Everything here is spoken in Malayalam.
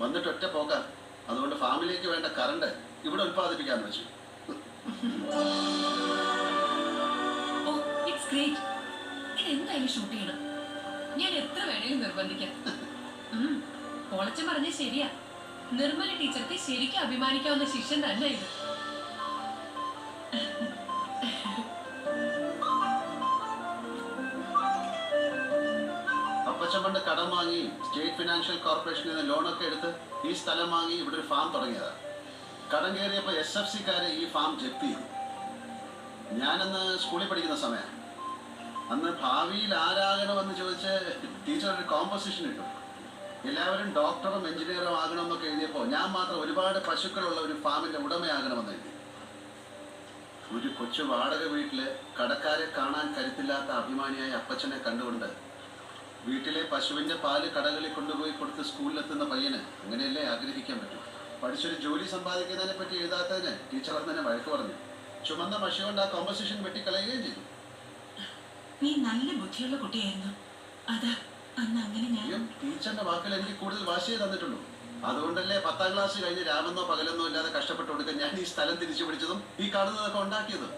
വന്നിട്ട് ഒറ്റ പോക്ക. അതുകൊണ്ട് ഫാമിലിക്ക് വേണ്ട കറണ്ട് ഇവിടെ ഉൽപ്പാദിപ്പിക്കാൻ വെച്ചു. ഞാൻ എത്ര വേണേലും നിർബന്ധിക്കാം. പറഞ്ഞ ശരിയാ. നിർമ്മല ടീച്ചർക്ക് ശരിക്കും അഭിമാനിക്കാവുന്ന ശിഷ്യൻ തന്നെ ഇത്. അപ്പച്ചൻ പണ്ട് കടം വാങ്ങി സ്റ്റേറ്റ് ഫിനാൻഷ്യൽ കോർപ്പറേഷനിൽ നിന്ന് ലോണൊക്കെ എടുത്ത് ഈ സ്ഥലം വാങ്ങി ഇവിടെ ഒരു ഫാം തുടങ്ങിയതാണ് കടം കയറിയപ്പോൾ എസ് എഫ് സിക്കാരെ ഈ ഫാം ജപ്തി ചെയ്തു. ഞാനന്ന് സ്കൂളിൽ പഠിക്കുന്ന സമയം. അന്ന് ഭാവിയിൽ ആരാകണമെന്ന് ചോദിച്ച് ടീച്ചർ ഒരു കോമ്പോസിഷൻ ഇട്ടു. എല്ലാവരും ഡോക്ടറും എഞ്ചിനീയറും ആകണമെന്നൊക്കെ എഴുതിയപ്പോൾ ഞാൻ മാത്രം ഒരുപാട് പശുക്കളുള്ള ഒരു ഫാമിന്റെ ഉടമയാകണമെന്ന് എഴുതി. ഒരു കൊച്ചു വാടക വീട്ടിൽ കടക്കാരെ കാണാൻ കരുത്തില്ലാത്ത അഭിമാനിയായ അപ്പച്ചനെ കണ്ടുകൊണ്ട് വീട്ടിലെ പശുവിന്റെ പാൽ കടകളിൽ കൊണ്ടുപോയി കൊടുത്ത് സ്കൂളിലെത്തുന്ന പയ്യന് അങ്ങനെയല്ലേ ആഗ്രഹിക്കാൻ പറ്റും? പഠിച്ചൊരു ജോലി സമ്പാദിക്കുന്നതിനെ പറ്റി എഴുതാത്തതിന് ടീച്ചർ അന്ന് തന്നെ വഴക്ക് പറഞ്ഞു. ചുമന്ന മഷി കൊണ്ട് ആ കോമ്പസിഷൻ വെട്ടിക്കളയുകയും ചെയ്തു. നീ നല്ല ബുദ്ധിയുള്ള കുട്ടിയായിരുന്നു. അതാ അന്ന് അങ്ങനെ ഞാൻ ടീച്ചറിന്റെ വാക്കുകൾ എനിക്ക് കൂടുതൽ വാശിയെ തന്നിട്ടുള്ളൂ. അതുകൊണ്ടല്ലേ പത്താം ക്ലാസ് കഴിഞ്ഞ് രാമെന്നോ പകലെന്നോ ഇല്ലാതെ കഷ്ടപ്പെട്ട് കൊടുക്കാൻ ഞാൻ ഈ സ്ഥലം തിരിച്ചു പിടിച്ചതും ഈ കാണുന്നതൊക്കെ ഉണ്ടാക്കിയതും?